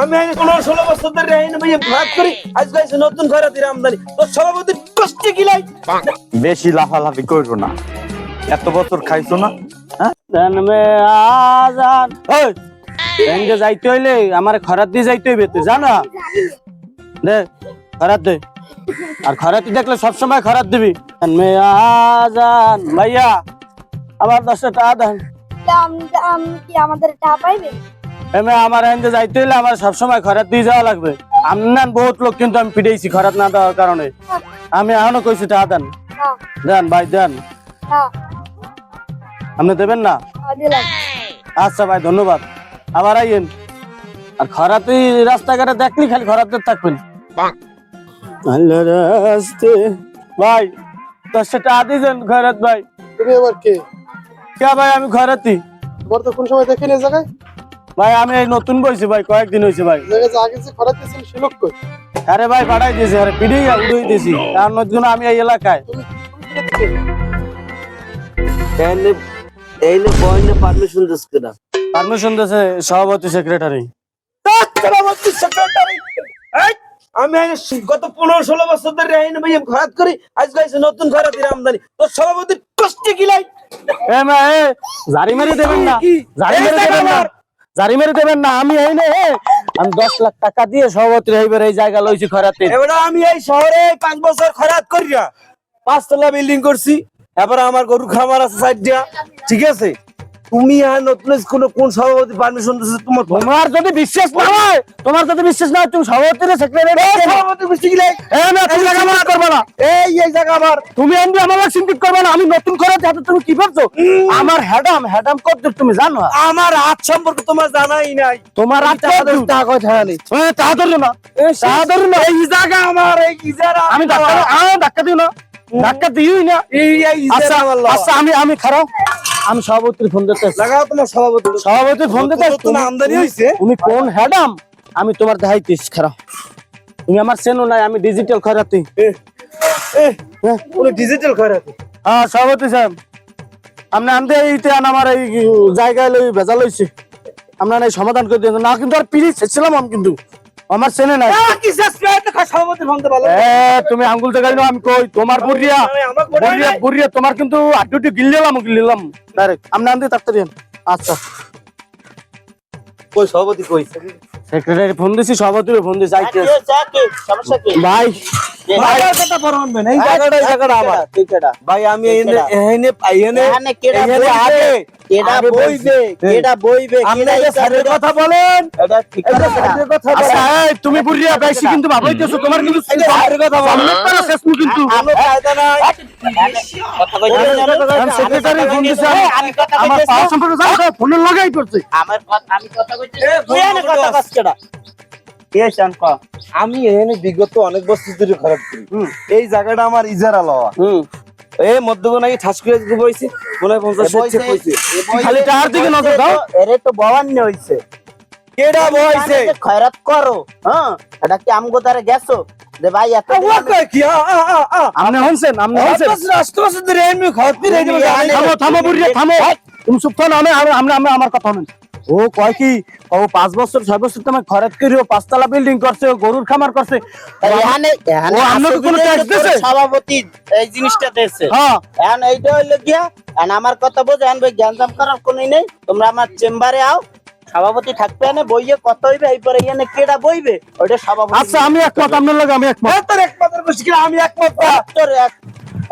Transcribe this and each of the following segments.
আমি পনেরো ষোলো বছর ধরে আইনে ভাই ভাগ করি নতুন আমদানি। তোর সভাপতির কষ্টে গিলাই বেশি লাফালাফি করব না। এত বছর খাইছো না? আজান। ব্যাংকে যাইতে হইলে আমার খরাত দিয়ে যাইতে হইবে তুই জানা? দে খরাত দে। আর খরাতি দেখলে সবসময় খরাত দিবি। আজান ভাইয়া আমার দশটা টাকা দেন কি আমাদের টাকা পাইবে? এমে আমার এনতে যাইতে হইলে আমার সবসময় খরাত দিয়ে যাওয়া লাগবে। আমনান বহুত লোক কিন্তু আমি পিটাইছি খরাত না দেওয়ার কারণে। আমি এখনও কইছি টাকা দেন। হ্যাঁ। দেন ভাই দেন। হ্যাঁ। আপনি দেবেন না? হ্যাঁ, আচ্ছা ভাই ধন্যবাদ। আবার আইয়েন। আর খরাতে রাস্তাঘাটে দেখলি খালি খরাতে থাকবেন। রাস্তে। ভাই দশটা টাকা দিয়েছেন খরাত ভাই। তুমি আবার কে? কে ভাই আমি কোন সময় দেখেনি এই জায়গায়? ভাই আমি এই নতুন বইছি ভাই কয়েকদিন হয়েছে ভাই। এই যে আগে যে খরাতে ছিল সে লোক কই? আরে ভাই পাঠাই দিয়েছি আরে পিড়ি উড়িয়ে দিয়েছি। কারণ নতুন আমি এই এলাকায়। বয়নে পারমিশন দিস কেনা? পারমিশন দিয়েছে সভাপতি সেক্রেটারি সভাপতি সেক্রেটারি এই, আমি গত পনেরো ষোলো বছর ধরে আইনে ভাই ঘরাত করি আজকে আইসে নতুন খয়রাতির আমদানি তোর সভাপতির কষ্টে মা এ জারি মেরে দেবেন না কি? জারি মেরে দেবেন না। জারি মেরে দেবেন না আমি এই নে আমি দশ লাখ টাকা দিয়ে সভাপতি এইবার এই জায়গা লইছি খরাতে এবার আমি এই শহরে পাঁচ বছর খরাত করিয়া পাঁচতলা বিল্ডিং করছি এবার আমার গরু খামার আছে সাইড দিয়া ঠিক আছে তুমি আর নতুন স্কুলে কোন সভাপতি পারমিশন দিচ্ছে তোমার তোমার যদি বিশ্বাস না হয় তোমার যদি বিশ্বাস না হয় তুমি সভাপতি সেক্রেটারি সভাপতি বুঝতে গেলে জায়গা আমার করবে না। এই এই জায়গা আমার। তুমি এমনি আমার করবে না আমি নতুন করে যাতে তুমি কি ভাবছ? আমার হ্যাডাম হ্যাডাম কত তুমি জানো? আমার হাত সম্পর্কে তোমার জানাই নাই। তোমার আমি টাকা টাকা নেই টাকা ধরো না। ধরো না। এই জায়গা আমার এই ইজারা আমি ধাক্কা দিই- দিই না। ধাক্কা দিই না। এই এই আচ্ছা আচ্ছা আমি আমি খারাপ। আমি সভাপতির ফোন দিতে তোমার সভাপতি। সভাপতির ফোন দিতে আমদানি হইছে। তুমি কোন হ্যাডাম আমি তোমার দেখাইতিস খারাপ। তুমি আমার চেনো নাই আমি ডিজিটাল খরাতি ডিজিটাল হ্যাঁ সভাপতি সাহেব। আপনি আনতে এইতে আন আমার এই জায়গায় লই ভেজা লইছে আপনার এই সমাধান করে দিয়েছেন। না কিন্তু আর পিড়ি ছেছিলাম আমি কিন্তু। আমার চেনে নাই। তুমি আঙ্গুল দেখাই আমি কই? তোমার বুড়িয়া আমি বুড়িয়া বুড়িয়া তোমার কিন্তু আড্ডুটি গিললাম। গিললাম ডাইরেক্ট আপনি আনতে থাকতে দিন। আচ্ছা। কই সভাপতি কই? সেক্রেটারি ফোন দিছি সভাপতি ফোন দিছি ভাই ভাই। কথা পরমানবেন এই জায়গাটা এই জায়গাটা আমার। আমি এনে এনে এনে এখানে এখানে আগে। কেডা বইবে? কেডা বইবে? কেডা স্যারের কথা বলেন। এটা ঠিক এই যে আছে স্যারের কথা আচ্ছা তুমি বুড়িয়া বেশি কিন্তু ভাবাইতেছো। তোমার কিন্তু স্যারের কথা বলেন। শেষ মু কিন্তু। কোনো কায়দা নাই। কথা কইতে আমি সেক্রেটারি ফোন দিছি আমি কথা আমার পাওয়ার সম্পর্কে জানো ফোনের লাগাই করছে আমার কথা আমি কথা কইতেছি। তুই কথা কস কেডা? আমি এনে বিগত অনেক বছর ধরে খারাপ করি। এই জায়গাটা আমার ইজারা লওয়া। নাকি ঠাস করে বইছি মনে হয় পঞ্চাশ খালি দিকে নজর দাও। এরে তো হইছে। কেডা বইছে? খয়রাত করো হ্যাঁ? এটা কি আমগো দ্বারা গেছো? যে ভাই এত কি? আ আ আ আ আপনি হনছেন আপনি হনছেন। রাষ্ট্র ধরে এমনি থামো থামো বুড়িয়া থামো। তুমি চুপ থামো আমি আমি আমি- আমি আমার কথা শুনুন। ও কয় কি? ও পাঁচ বছর ছয় বছর তুমি খরচ করি ও পাঁচতলা বিল্ডিং করছে ও গরুর খামার করছে। এখানে এখানে ও আপনাকে কোনো ট্যাক্স দিছে? সভাপতি এই জিনিসটা দিয়েছে। হ্যাঁ। এখন এইটা হইল গিয়া এখন আমার কথা বোঝো এখন ভাই জ্ঞানজাম করার কোনই নেই। তোমরা আমার চেম্বারে আও সভাপতি থাকবে এনে বইয়ে কত হইবে এরপরে এনে কেডা বইবে? ওইটা সভাপতি আচ্ছা আমি একমত আপনার লাগে আমি একমত। তোর একমাত্র মুশকিল আমি একমত। তোর এক-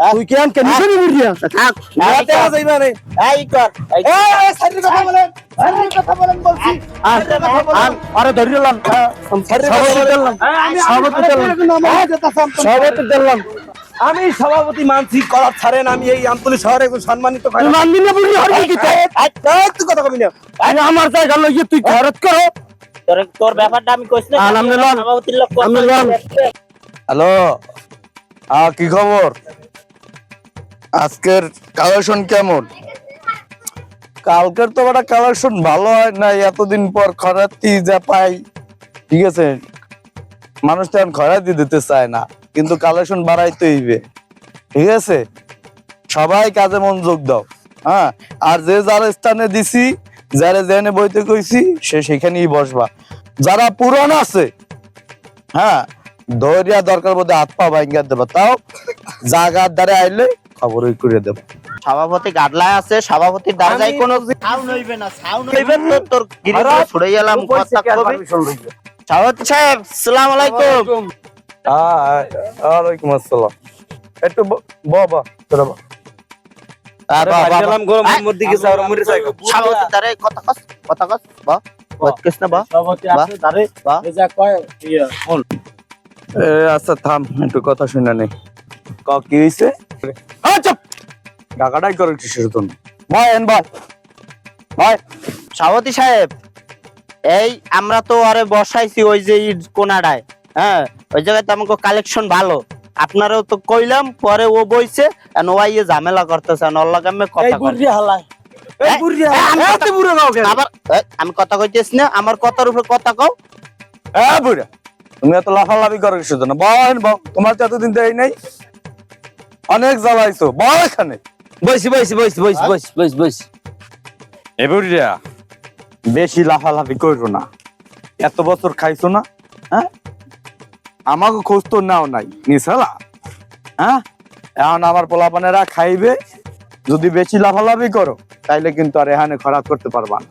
তুই কেন কেন শুনি বুড়িয়া থাক, এই হাতে কর, যাইবা নে এই কর, এই এই কথা বলেন। সাইডের কথা বলেন বলছি। আর আর আরে ধরিলাম। সভাপতি দিলাম সভাপতি দিলাম সভাপতি দিলাম আমি সভাপতি মানছি করার ছাড়েন আমি এই আন্তলিক শহরে একজন সম্মানিত মানবি না বুড়ি হরি কি তুই কথা কবি না। আমি আমার জায়গা লইয়ে তুই খরচ করো। তোর- তোর ব্যাপারটা আমি কইছি না, আলহামদুলিল্লাহ। সভাপতির লোক। হ্যালো। হ্যাঁ কি খবর? আজকের কালেকশন কেমন? কালকের তো একটা কালেকশন ভালো হয় না এতদিন পর খরাতি যা পাই। ঠিক আছে? মানুষ তো এখন খরাতি দিতে চায় না, কিন্তু কালেকশন বাড়াইতে হইবে। ঠিক আছে? সবাই কাজে মনোযোগ দাও হ্যাঁ? আর যে যার স্থানে দিছি, যারা জেনে বইতে কইছি, সে সেখানেই বসবা। যারা পুরান আছে হ্যাঁ? ধরিয়া দরকার বোধ হাত পা ভাঙ্গা দেবা। তাও জাগার দ্বারে আইলে খবরই করে দেব। সভাপতি গাডলায় আছে সভাপতির দরজায় কোনো সাউন্ড হইবে না সাউন্ড হইবে তো তোর গিরি আরে, ছুড়ে গেলাম কথা কবি। সভাপতি সাহেব সালাম আলাইকুম। ওয়ালাইকুম আসসালাম। একটু বাবা তোরা ইয়া আচ্ছা থাম একটু কথা শুনে নে। ক কি হইছে আ, চুপ। টাকাটাই করে কিসের জন্য? ভাই এন ভাই ভাই সভাপতি সাহেব এই আমরা তো আরে বসাইছি ওই যে কোনাডায় হ্যাঁ? ওই জায়গায় তো আমাকে কালেকশন ভালো। আপনারও তো কইলাম পরে ও বইছে ঝামেলা করতেছে আমি কথা বুড়ি এই, আমি কথা কইতেছি না আমার কথার উপরে কথা কও। এ বুড়া তুমি এত লাফালাফি করো কিসের জন্য? বল তোমার তো এতদিন দেয় নাই। অনেক জ্বালাইছো বহ এখানে। বইছি বইছি বইছি বইছি বইছি বইছি বইছি। এ বুড়িয়া বেশি লাফালাফি করো না। এত বছর খাইছো না হ্যাঁ? আমাকে খোঁজ তো নাও নাই নিছালা হ্যাঁ? এখন আমার পোলাপানেরা খাইবে যদি বেশি লাফালাফি করো তাইলে কিন্তু আর এখানে খরাত করতে পারবা না।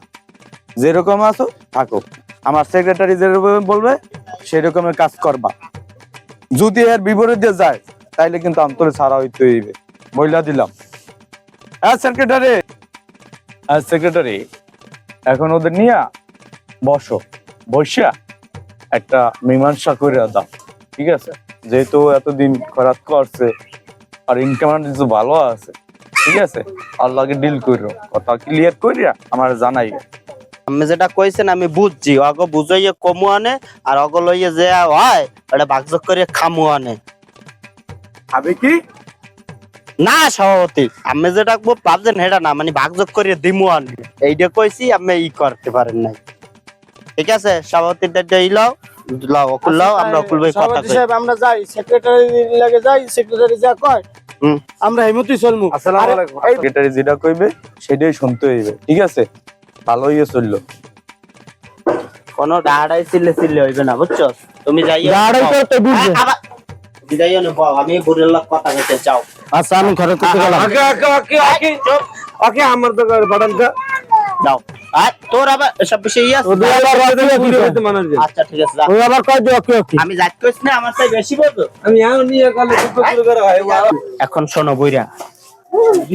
যেরকম আছো থাকো। আমার সেক্রেটারি যেরকম বলবে সেরকমের কাজ করবা। যদি এর বিপরীতে যায় তাইলে কিন্তু অন্তরে ছাড়া হইতে হইবে। বইলা দিলাম। হ্যাঁ সেক্রেটারি হ্যাঁ সেক্রেটারি এখন ওদের নিয়ে বসো। বসিয়া একটা মীমাংসা করে দাও। ঠিক আছে? যেহেতু এতদিন খরাত করছে আর ইনকাম কিছু ভালো আছে। ঠিক আছে? আল্লাহকে ডিল করো কথা ক্লিয়ার করিয়া আমার জানাই আমি যেটা কইছেন আমি বুঝছি। অগ বুঝাইয়ে কমু আনে আর অগ লইয়ে যে হয় ওটা ভাগযোগ করে খামু আনে। হবে কি? না সভাপতি। আমি যেটা ভাবছেন সেটা না মানে ভাগযোগ করে দিমু আনে এইটা কইছি আমি ই করতে পারেন নাই। ঠিক আছে সভাপতির দায়িত্ব ই লও লও অকুল লও আমরা অকুল ভাই কথা সভাপতি কই। সাহেব আমরা যাই সেক্রেটারি লাগে যাই সেক্রেটারি যা কয় আমরা হেমতি চলমু। আসসালামু আলাইকুম। এই সেক্রেটারি যেটা কইবে সেটাই শুনতে হইবে। ঠিক আছে? ভালো ইয়ে চলল। কোনো ডাহাড়াই চিল্লে চিল্লে হইবে না বুঝছ? তুমি যাইও দাঁড়াই বও। করতে বুঝবে আ- আবার- তুমি যাইও না বউ, আমি বুড়ের লোক কথা কইতে চাও। আচ্ছা আমি ঘরে করতে গেলাম। ওকে ওকে ওকে ওকে ওকে আমার তো বাদাম কা যাও। আর তোর আবার এসব বিষয় ই আছে? ওদের আবার রাতে বুড়ি কি হইতে মানুষ যায়। আচ্ছা ঠিক আছে ওই আবার কয় দিও ওকে ওকে। আমি যাইতে কইছি না আমার তাই বেশি বলতো। আমি এখন নিয়ে করে হয় শোনো বইরা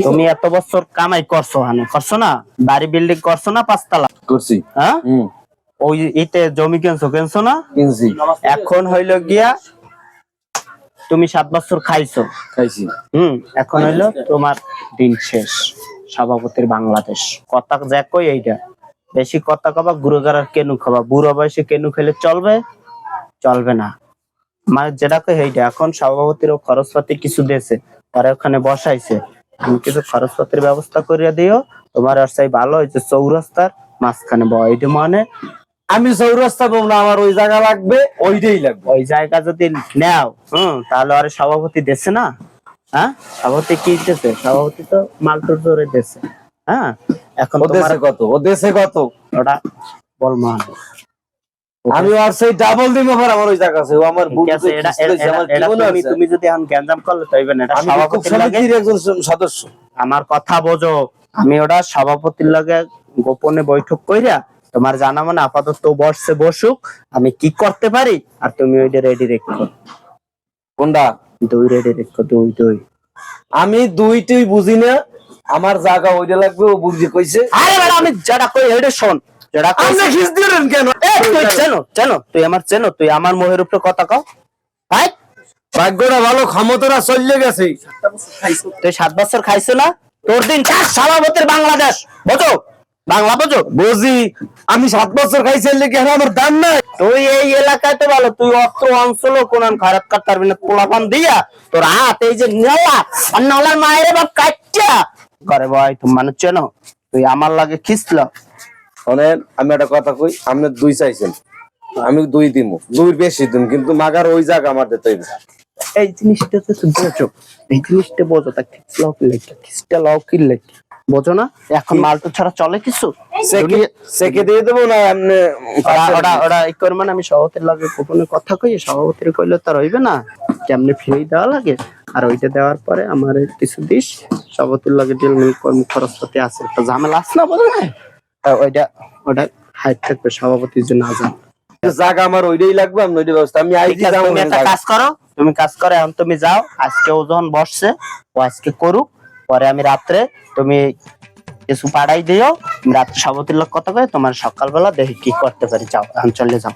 তুমি এত বছর কামাই করছ হানে করছ না? বাড়ি বিল্ডিং করছ না পাঁচতলা? করছি। হ্যাঁ? হুম। ওই ইতে জমি কেনছো কেনছো না? এখন হইল গিয়া তুমি সাত বছর খাইছো। খাইছি। হুম এখন হইল তোমার দিন শেষ সভাপতির বাংলাদেশ। কথা যা কই এইটা? বেশি কথা কবা গুরুগার আর কেনু খাবা। বুড়ো বয়সে কেনু খেলে চলবে? চলবে না। মানে যেটা কই এইটা এখন সভাপতির ও খরচপাতি কিছু দিয়েছে পরে ওখানে বসাইছে। তুমি কিছু খরচপাতির ব্যবস্থা করিয়া দিও তোমার আর চাই ভালো হয়েছে চৌরাস্তার মাঝখানে বইটা মানে আমি চৌরাস্তা পাবো না আমার ওই জায়গা লাগবে ওইটাই লাগবে। ওই জায়গা যদি নেও হম তাহলে আরে সভাপতি দেশে না? হ্যাঁ? সভাপতি কি দিতেছে সভাপতি তো মালটুর জোরে দেশে হ্যাঁ? এখন দেশে কত? ও দেশে কত? ওটা বলমা আমি আর সেই ডাবল দিব আমার ওই জায়গা আছে। ও আমার তুমি যদি এখন গ্যাঞ্জাম করলে না এটা সভাপতির লাগে একজন সদস্য। আমার কথা বোঝো। আমি ওটা সভাপতির লাগে গোপনে বৈঠক কইরা তোমার জানা মানে আপাতত বসছে বসুক আমি কি করতে পারি? আর তুমি ওইটা রেডি রেখো। কোনটা? দুই রেডি রেখো দুই দুই। আমি দুইটাই বুঝি না আমার জায়গা ওইটা লাগবে ও বুঝি কইছে। আরে বেটা আমি যেটা কই হেডে শোন যেটা কই আপনি খিস দিলেন কেন? এ, তুই চেনো চেনো তুই আমার চেনো তুই আমার মোহের উপরে কথা কও। হাই ভাগ্যটা ভালো ক্ষমতাটা চলে গেছে। তুই সাত বছর খাইছো না? তোর দিন শেষ সভাপতির বাংলাদেশ বোঝো? বাংলা বোঝো? বুঝি। আমি সাত বছর খাইছি লেগে আমার দাম নাই। তুই এই এলাকায় তো ভালো তুই অত্র অঞ্চলও কোন খারাপ পারবি না পোলাপান দিয়া তোর হাত এই যে নেওয়া আর নলার মায়ের বাপ কাটটা করে ভাই তুমি মানুষ চেনো? তুই আমার লাগে খিসল। শোনেন আমি একটা কথা কই আপনি দুই চাইছেন। আমি দুই দিব দুই বেশি দিন কিন্তু মাগার ওই জায়গা আমার দিতে হইবে। এই জিনিসটা তো বোঝো এই জিনিসটা বোঝো তা খিসলাও কি লেখা খিসটা লাও কি লেখা? বোঝো না এখন মালটু ছাড়া চলে কিছু? সেকে সেকে দিয়ে দেবো না এমনি ওরা ওরা ওরা করবে না আমি সভাপতির লাগে গোপনে কথা কই সভাপতির কইলে তো আর হইবে না। কেমনি ফ্রি দেওয়া লাগে? আর ওইটা দেওয়ার পরে আমার কিছু দিস সভাপতির লাগে ডিল মিল কর্ম খরচপাতি আছে একটা ঝামেলা আছে না বলো না তা ওইটা ওটা হাইট থাকবে সভাপতির জন্য আজান। জায়গা আমার ওইটাই লাগবে আমি ওইটাই ব্যবস্থা। আমি আইজি যাব কাজ করো তুমি কাজ করো এখন তুমি যাও আজকে ও যখন বসছে ও আজকে করুক। পরে আমি রাত্রে তুমি কিছু পাড়াই দিও রাত্রে সভাপতির লোক কথা কয়ে তোমার সকালবেলা দেখি কি করতে পারি, যাও, এখন চলে যাও।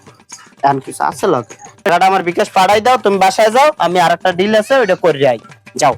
এখন কিছু আছে লোক টাকাটা আমার বিকাশ পাড়াই দাও, তুমি বাসায় যাও, আমি আর একটা ডিল আছে, ওইটা করে যাই যাও।